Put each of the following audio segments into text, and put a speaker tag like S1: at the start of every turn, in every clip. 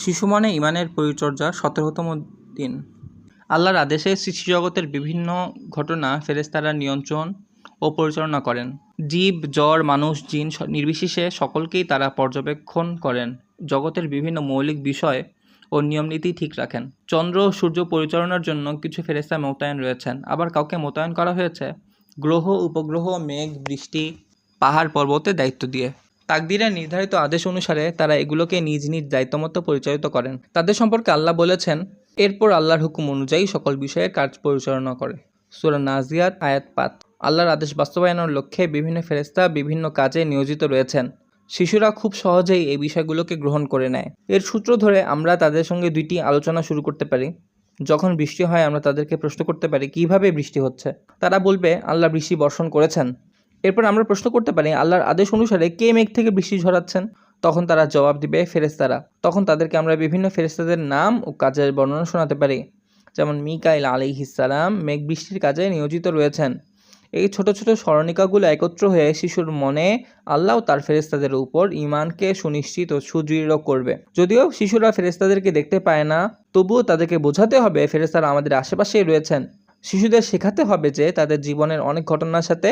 S1: শিশু মানে ইমানের পরিচর্যা সতেরোতম দিন। আল্লাহর আদেশে সৃষ্টি জগতের বিভিন্ন ঘটনা ফেরেস্তারা নিয়ন্ত্রণ ও পরিচালনা করেন। জীব, জ্বর, মানুষ, জিন নির্বিশেষে সকলকেই তারা পর্যবেক্ষণ করেন, জগতের বিভিন্ন মৌলিক বিষয় ও নিয়মনীতি ঠিক রাখেন। চন্দ্র ও সূর্য পরিচালনার জন্য কিছু ফেরেশতা মোতায়েন রয়েছেন। আবার কাউকে মোতায়েন করা হয়েছে, গ্রহ, উপগ্রহ, মেঘ, বৃষ্টি, পাহাড় পর্বতের দায়িত্ব দিয়ে। তাকদিরের নির্ধারিত আদেশ অনুসারে তারা এগুলোকে নিজ নিজ দায়িত্বমতো পরিচালিত করেন। তাদের সম্পর্কে আল্লাহ বলেছেন, এরপর আল্লাহর হুকুম অনুযায়ী সকল বিষয়ে কাজ পরিচালনা করে। সুরা নাজিয়াত, আয়াত পাত আল্লাহর আদেশ বাস্তবায়নের লক্ষ্যে বিভিন্ন ফেরেস্তা বিভিন্ন কাজে নিয়োজিত রয়েছেন। শিশুরা খুব সহজেই এই বিষয়গুলোকে গ্রহণ করে নেয়। এর সূত্র ধরে আমরা তাদের সঙ্গে দুইটি আলোচনা শুরু করতে পারি। যখন বৃষ্টি হয়, আমরা তাদেরকে প্রশ্ন করতে পারি, কীভাবে বৃষ্টি হচ্ছে? তারা বলবে, আল্লাহ বৃষ্টি বর্ষণ করেছেন। এরপর আমরা প্রশ্ন করতে পারি, আল্লাহর আদেশ অনুসারে কে মেঘ থেকে বৃষ্টি ঝরাচ্ছেন? তখন তারা জবাব দিবে ফেরেস্তারা তখন তাদেরকে আমরা বিভিন্ন ফেরেস্তাদের নাম ও কাজের বর্ণনা শোনাতে পারি। যেমন মিকাইল আলিহিসালাম মেঘ বৃষ্টির কাজে নিয়োজিত রয়েছেন। এই ছোট ছোট স্মরণিকাগুলো একত্র হয়ে শিশুর মনে আল্লাহ তার ফেরেস্তাদের উপর ইমানকে সুনিশ্চিত ও সুদৃঢ় করবে। যদিও শিশুরা ফেরেস্তাদেরকে দেখতে পায় না, তবুও তাদেরকে বোঝাতে হবে ফেরেস্তারা আমাদের আশেপাশেই রয়েছেন। শিশুদের শেখাতে হবে যে তাদের জীবনের অনেক ঘটনার সাথে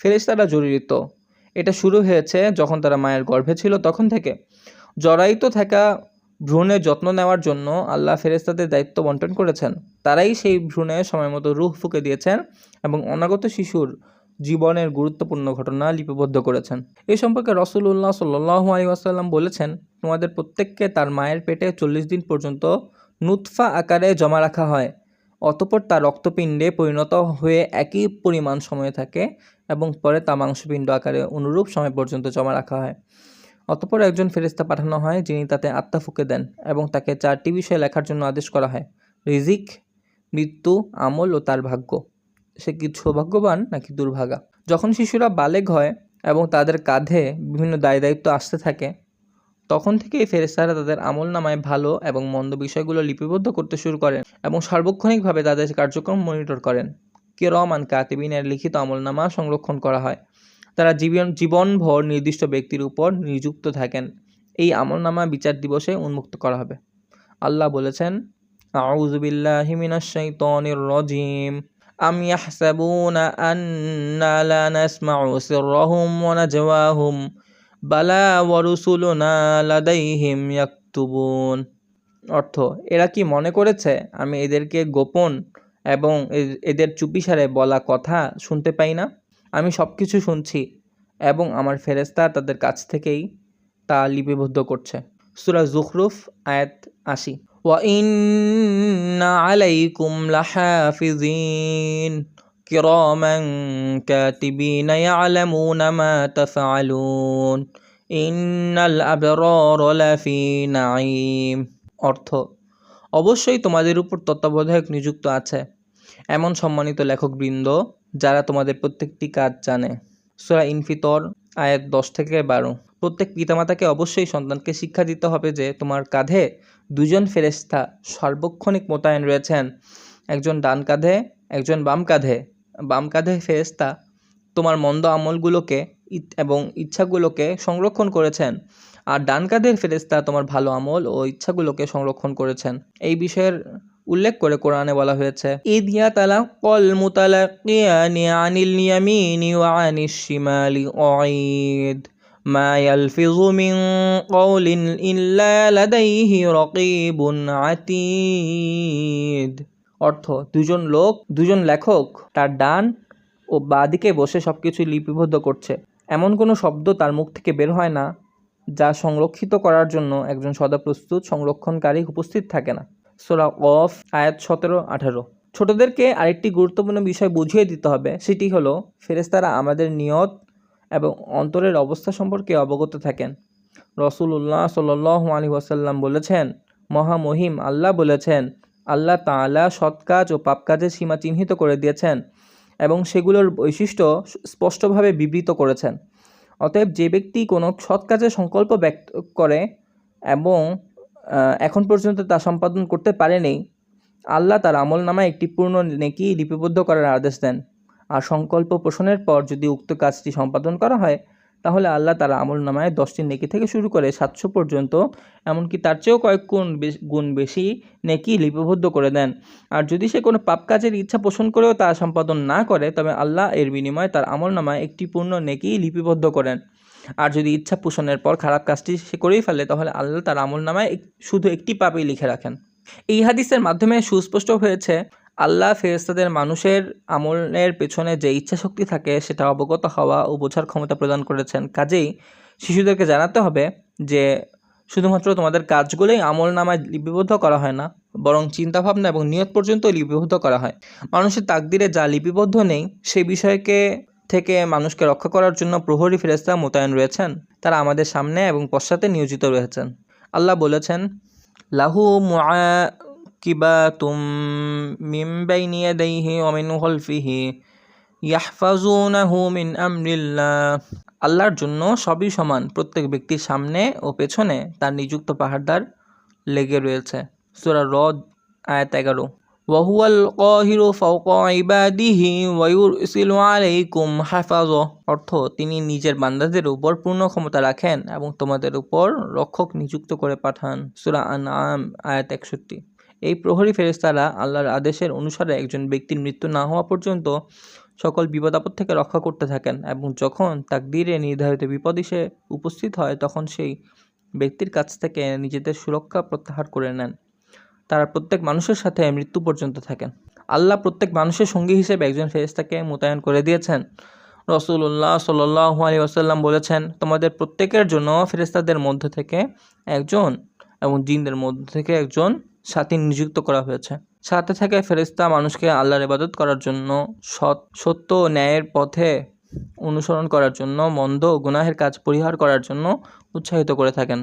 S1: ফেরেশতারা জড়িত। এটা শুরু হয়েছে যখন তারা মায়ের গর্ভে ছিল তখন থেকে। জরায়িত থাকা ভ্রূণের যত্ন নেওয়ার জন্য আল্লাহ ফেরেশতাদের দায়িত্ব বন্টন করেছেন। তারাই সেই ভ্রূণে সময় মতো রুহ ফুকে দিয়েছেন এবং অনাগত শিশুর জীবনের গুরুত্বপূর্ণ ঘটনা লিপিবদ্ধ করেছেন। এই সম্পর্কে রসুল্লাহ সাল্লাহ আলী আসাল্লাম বলেছেন, তোমাদের প্রত্যেককে তার মায়ের পেটে চল্লিশ দিন পর্যন্ত নুৎফা আকারে জমা রাখা হয়। অতপর তা রক্তপিণ্ডে পরিণত হয়ে একই পরিমাণ সময় থাকে এবং পরে তা মাংসপিণ্ড আকারে অনুরূপ সময় পর্যন্ত জমা রাখা হয়। অতপর একজন ফেরেস্তা পাঠানো হয় যিনি তাতে আত্মা ফুঁকে দেন এবং তাকে চারটি বিষয় লেখার জন্য আদেশ করা হয়, রিজিক, মৃত্যু, আমল ও তার ভাগ্য। সে কি সৌভাগ্যবান নাকি দুর্ভাগা? যখন শিশুরা বালেগ হয় এবং তাদের কাঁধে বিভিন্ন দায় দায়িত্ব আসতে থাকে তখন থেকেই ফেরেস্তারা তাদের আমল নামায় ভালো এবং মন্দ বিষয়গুলো লিপিবদ্ধ করতে শুরু করেন এবং সার্বক্ষণিকভাবে তাদের কার্যক্রম মনিটর করেন। কিরমান কাতিবিনের লিখিত আমলনামা সংরক্ষণ করা হয়। তারা জীবন, জীবনভর নির্দিষ্ট ব্যক্তির উপর নিযুক্ত থাকেন। এই আমলনামা বিচার দিবসে উন্মুক্ত করা হবে। আল্লাহ বলেছেন আউযুবিল্লাহি মিনাশ শাইতানির রাজিম। আম ইয়াহসাবুনা আন্না লা বালা ওয়ারুসুলুনা লাদাইহিম ইয়াকতুবুন। অর্থ, এরা কি মনে করেছে আমি এদেরকে গোপন এবং এদের চুপিসারে বলা কথা শুনতে পাই না? আমি সব কিছু শুনছি এবং আমার ফেরেস্তা তাদের কাছ থেকেই তা লিপিবদ্ধ করছে। সুরা জুখরুফ, আয়াত আশি। ওয়া ইন্না আলাইকুম লাহাফিজিন كِرَامًا كَاتِبِينَ يَعْلَمُونَ مَا تَفْعَلُونَ إِنَّ الْأَبْرَارَ لَفِي نَعِيمٍ অর্থ অবশ্যই তোমাদের উপর তত্ত্বাবধায়ক নিযুক্ত আছে এমন সম্মানিত লেখকবৃন্দ যারা তোমাদের প্রত্যেকটি কাজ জানে সূরা ইনফিতর আয়াত দশ থেকে বারো প্রত্যেক পিতামাতাকে অবশ্যই সন্তানকে শিক্ষা দিতে হবে যে তোমার কাঁধে দুজন ফেরেশতা সার্বক্ষণিক মোতায়েন রয়েছেন একজন ডান কাঁধে একজন বাম কাঁধে বাম কাঁধে ফেরেশতা তোমার মন্দ আমলগুলোকে এবং ইচ্ছাগুলোকে সংরক্ষণ করেছেন, আর ডান কাঁধের ফেরেশতা তোমার ভালো আমল ও ইচ্ছাগুলোকে সংরক্ষণ করেছেন। এই বিষয়ের উল্লেখ করে কোরআনে বলা হয়েছে ঈদ ইয়াতালা কল মুতালাকিয়ানি আনিল ইয়ামিনি ওয়া আনিশ শিমালি অঈদ মা ইয়ালফিযু মিন কওলিন ইল্লা লাদাইহি রাকিবুন আতীদ। অর্থ, দুজন লোক, দুজন লেখক, তার ডান ও বাদিকে বসে সবকিছু লিপিবদ্ধ করছে। এমন কোনো শব্দ তার মুখ থেকে বের হয় না, যা সংরক্ষিত করার জন্য একজন সদা প্রস্তুত সংরক্ষণকারী উপস্থিত থাকে না। সোরা অফ আয়াত সতেরো, আঠারো। ছোটদেরকে আরেকটি গুরুত্বপূর্ণ বিষয় বুঝিয়ে দিতে হবে, সেটি হলো ফেরেস্তারা আমাদের নিয়ত এবং অন্তরের অবস্থা সম্পর্কে অবগত থাকেন। রসুল্লাহ সাল আলী ওয়াসাল্লাম বলেছেন মহামহিম আল্লাহ বলেছেন আল্লাহ তাআলা সৎ কাজ ও পাপ কাজের সীমা চিহ্নিত করে দিয়েছেন এবং সেগুলোর বৈশিষ্ট্য স্পষ্টভাবে বিবৃত করেছেন। অতএব যে ব্যক্তি কোনো সৎ কাজের সংকল্প ব্যক্ত করে এবং এখন পর্যন্ত তা সম্পাদন করতে পারেনি, আল্লাহ তার আমল নামায় একটি পূর্ণ নেকি লিপিবদ্ধ করার আদেশ দেন। আর সংকল্প পোষণের পর যদি উক্ত কাজটি সম্পাদন করা হয় তাহলে আল্লাহ তার আমল নামায় দশটি নেকি থেকে শুরু করে সাতশো পর্যন্ত, এমনকি তার চেয়েও কয়েক গুণ গুণ বেশি নেকি লিপিবদ্ধ করে দেন। আর যদি সে কোনো পাপ কাজের ইচ্ছা পোষণ করেও তা সম্পাদন না করে, তবে আল্লাহ এর বিনিময়ে তার আমল নামায় একটি পূর্ণ নেকি লিপিবদ্ধ করেন। আর যদি ইচ্ছা পোষণের পর খারাপ কাজটি সে করেই ফেলে, তাহলে আল্লাহ তার আমল নামায় শুধু একটি পাপই লিখে রাখেন। এই হাদিসের মাধ্যমে সুস্পষ্ট হয়েছে আল্লাহ ফেরেস্তাদের মানুষের আমলের পেছনে যে ইচ্ছা শক্তি থাকে, সেটা অবগত হওয়া ও বোঝার ক্ষমতা প্রদান করেছেন। কাজেই শিশুদেরকে জানাতে হবে যে, শুধুমাত্র তোমাদের কাজগুলোই আমল নামায় লিপিবদ্ধ করা হয় না, বরং চিন্তাভাবনা এবং নিয়ত পর্যন্ত লিপিবদ্ধ করা হয়। মানুষের তাকদিরে যা লিপিবদ্ধ নেই, সেই বিষয়কে থেকে মানুষকে রক্ষা করার জন্য প্রহরী ফেরেস্তা মোতায়েন রয়েছেন। তারা আমাদের সামনে এবং পশ্চাতে নিয়োজিত রয়েছেন। আল্লাহ বলেছেন, লাহু মুআকিবাতুম মিন বাইনি ইয়াদাইহি ওয়া মিন খালফিহি ইয়াহফাজুনাহু মিন আমরিল্লাহ আল্লাহর জন্য সবই সমান প্রত্যেক ব্যক্তির সামনে ও পেছনে তার নিযুক্ত পাহাড়দার লেগে রয়েছে সূরা রদ আয়াত এগারো وهو القاهر فوق عباده ويرسل عليكم حفظه অর্থ তিনি নিজের বান্দাদের উপর পূর্ণ ক্ষমতা রাখেন এবং তোমাদের উপর রক্ষক নিযুক্ত করে পাঠান সূরা আনআম আয়াত একষট্টি এই প্রহরী ফেরেশতারা আল্লাহর আদেশের অনুসারে একজন ব্যক্তির মৃত্যু না হওয়া পর্যন্ত সকল বিপদ আপদ থেকে রক্ষা করতে থাকেন এবং যখন তাকদীরে নির্ধারিত বিপদ এসে উপস্থিত হয়, তখন সেই ব্যক্তির কাছ থেকে নিজেদের সুরক্ষা প্রত্যাহার করে নেন। তারা প্রত্যেক মানুষের সাথে মৃত্যু পর্যন্ত থাকেন। আল্লাহ প্রত্যেক মানুষের সঙ্গী হিসেবে একজন ফেরেশতাকে মোতায়েন করে দিয়েছেন। রসুল্লাহ সাল্লাহু আলী ওসাল্লাম বলেছেন, তোমাদের প্রত্যেকের জন্য ফেরেশতাদের মধ্য থেকে একজন এবং জিনদের মধ্য থেকে একজন সাথী নিযুক্ত করা হয়েছে। সাথে থেকে ফেরেশতা মানুষকে আল্লাহর ইবাদত করার জন্য সৎ, সত্য ন্যায়ের পথে অনুসরণ করার জন্য, মন্দ গুনাহের কাজ পরিহার করার জন্য উৎসাহিত করে থাকেন।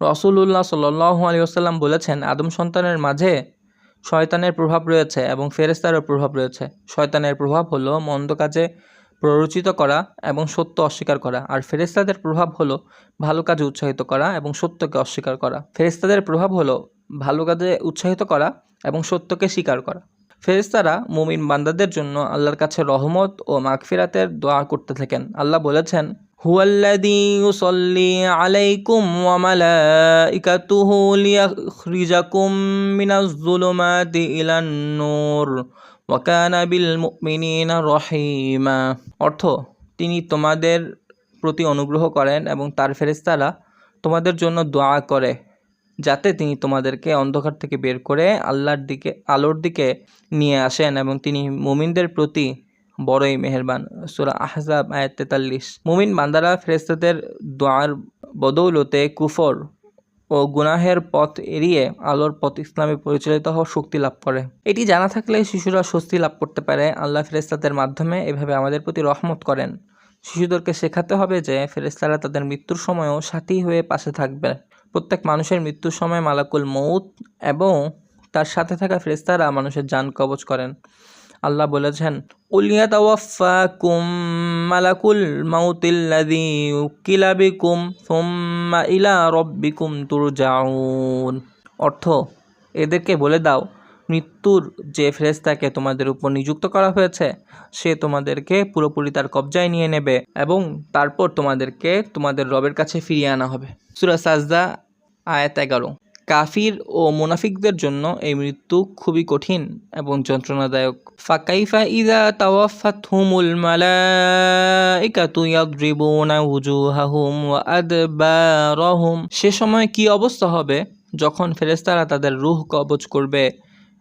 S1: রসুল্লাহ সাল্লাহু আলী আসাল্লাম বলেছেন, আদম সন্তানের মাঝে শয়তানের প্রভাব রয়েছে এবং ফেরেস্তারও প্রভাব রয়েছে। শয়তানের প্রভাব হলো মন্দ কাজে প্ররোচিত করা এবং সত্য অস্বীকার করা। আর ফেরেস্তাদের প্রভাব হলো ভালো কাজে উৎসাহিত করা এবং সত্যকে অস্বীকার করা। ফেরেস্তাদের প্রভাব হলো ভালো কাজে উৎসাহিত করা এবং সত্যকে স্বীকার করা। ফেরেস্তারা মুমিন বান্দাদের জন্য আল্লাহর কাছে রহমত ও মাগফিরাতের দোয়া করতে থাকেন। আল্লাহ বলেছেন ইউসাল্লি আলাইকুম রহিমা। অর্থ, তিনি তোমাদের প্রতি অনুগ্রহ করেন এবং তার ফেরেশতারা তোমাদের জন্য দোয়া করে। যাতে তিনি তোমাদেরকে অন্ধকার থেকে বের করে আল্লাহর দিকে, আলোর দিকে নিয়ে আসেন এবং তিনি মুমিনদের প্রতি বড়ই মেহেরবান। সুরা আহজাব আয়াত তেতাল্লিশ। মুমিন বান্দারা ফেরেস্তাদের দোয়ার বদৌলতে কুফর ও গুনাহের পথ এড়িয়ে আলোর পথ ইসলামে পরিচালিত হওয়ার শক্তি লাভ করে। এটি জানা থাকলে শিশুরা স্বস্তি লাভ করতে পারে। আল্লাহ ফেরেস্তাদের মাধ্যমে এভাবে আমাদের প্রতি রহমত করেন। শিশুদেরকে শেখাতে হবে যে ফেরেস্তারা তাদের মৃত্যুর সময়ও সাথী হয়ে পাশে থাকবে। প্রত্যেক মানুষের মৃত্যুর সময় মালাকুল মৌত এবং তার সাথে থাকা ফেরেস্তারা মানুষের যান কবচ করেন। আল্লাহ বলেছেন উলিয়া তাওয়াফাকুম মালাকুল মাউতিল্লাদি উকিলা কুম সোম্মা ইলা রব্বিকুম তুরজাউন। অর্থ, এদেরকে বলে দাও মৃত্যুর যে ফেরেস্তাকে তোমাদের উপর নিযুক্ত করা হয়েছে, সে তোমাদেরকে পুরোপুরি তার কবজায় নিয়ে নেবে এবং তারপর তোমাদেরকে তোমাদের রবের কাছে ফিরিয়ে আনা হবে। সুরা সাজদা, আয়াত এগারো। কাফির ও মুনাফিকদের জন্য এই মৃত্যু খুবই কঠিন এবং যন্ত্রণাদায়ক। ফাকাইফা ইদা তাওয়াফাত হুমুল মালাইকাতু ইয়াদরিবুনা উজুহাহুম ওয়া আদবারহুম। সে সময় কি অবস্থা হবে? যখন ফেরেশতারা তাদের রুহ কবজ করবে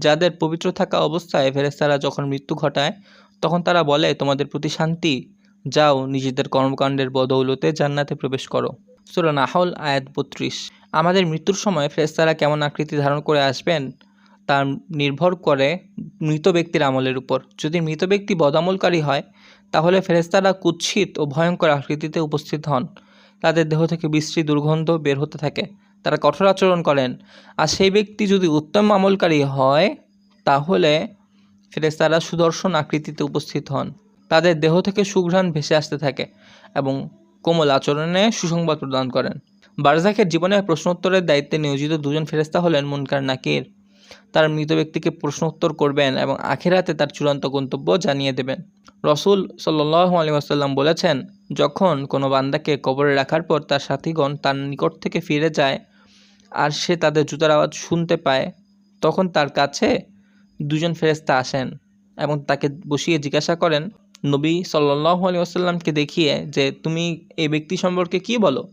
S1: যাদের পবিত্র থাকা অবস্থায় ফেরেস্তারা যখন মৃত্যু ঘটায়, তখন তারা বলে, তোমাদের প্রতি শান্তি। যাও, নিজেদের কর্মকাণ্ডের বদৌলতে জান্নাতে প্রবেশ করো। সূরা নাহল, আয়াত বত্রিশ। আমাদের মৃত্যুর সময় ফেরেশতারা কেমন আকৃতি ধারণ করে আসবেন? তা নির্ভর করে মৃত ব্যক্তির আমলের উপর। যদি মৃত ব্যক্তি বদামলকারী হয়, তাহলে ফেরেশতারা কুৎসিত ও ভয়ঙ্কর আকৃতিতে উপস্থিত হন। তাদের দেহ থেকে বিশ্রী দুর্গন্ধ বের হতে থাকে। তারা কঠোর আচরণ করেন। আর সেই ব্যক্তি যদি উত্তম আমলকারী হয়, তাহলে ফেরেশতারা সুদর্শন আকৃতিতে উপস্থিত হন। তাদের দেহ থেকে সুঘ্রাণ ভেসে আসতে থাকে এবং কোমল আচরণে সুসংবাদ প্রদান করেন। বারজাকের জীবনে প্রশ্নোত্তরের দায়িত্বে নিয়োজিত দুজন ফেরেস্তা হলেন মুনকার নাকির। তার মৃত ব্যক্তিকে প্রশ্নোত্তর করবেন এবং আখেরাতে তার চূড়ান্ত গন্তব্য জানিয়ে দেবেন। রসুল সাল্লাহ আলী আসাল্লাম বলেছেন, যখন কোনো বান্দাকে কবরে রাখার পর তার সাথীগণ তার নিকট থেকে ফিরে যায় আর সে তাদের জুতার আওয়াজ শুনতে পায়, তখন তার কাছে দুজন ফেরেস্তা আসেন এবং তাকে বসিয়ে জিজ্ঞাসা করেন, নবী সাল্লাহ আলী আসাল্লামকে দেখিয়ে যে তুমি এই ব্যক্তি সম্পর্কে কি বলো?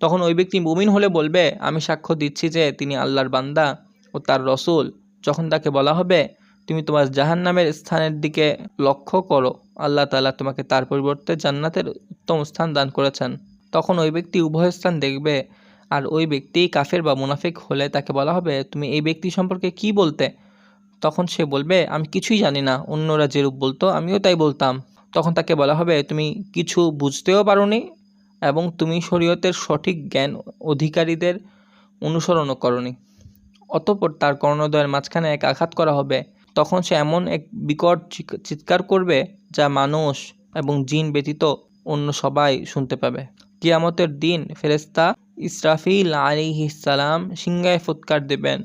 S1: তখন ওই ব্যক্তি মুমিন হলে বলবে, আমি সাক্ষ্য দিচ্ছি যে তিনি আল্লাহর বান্দা ও তার রসুল। যখন তাকে বলা হবে, তুমি তোমার জাহান নামের স্থানের দিকে লক্ষ্য করো, আল্লাহ তাআলা তোমাকে তার পরিবর্তে জান্নাতের উত্তম স্থান দান করেছেন। তখন ওই ব্যক্তি উভয় স্থান দেখবে আর ওই ব্যক্তি কাফের বা মুনাফিক হলে তাকে বলা হবে, তুমি এই ব্যক্তি সম্পর্কে কি বলতে? তখন সে বলবে, আমি কিছুই জানি না, অন্যরা যেরূপ বলতো আমিও তাই বলতাম। তখন তাকে বলা হবে, তুমি কিছু বুঝতেও পারোনি এবং তুমি শরীয়তের সঠিক জ্ঞান অধিকারীদের অনুসরণও করনি। অতপর তার কর্ণদয়ের মাঝখানে এক আঘাত করা হবে। তখন সে এমন এক বিকট চিৎকার করবে যা মানুষ এবং জিন ব্যতীত অন্য সবাই শুনতে পাবে। কিয়ামতের দিন ফেরেস্তা ইসরাফিল আলী ইসালাম সিঙ্গায় ফুৎকার দেবেন।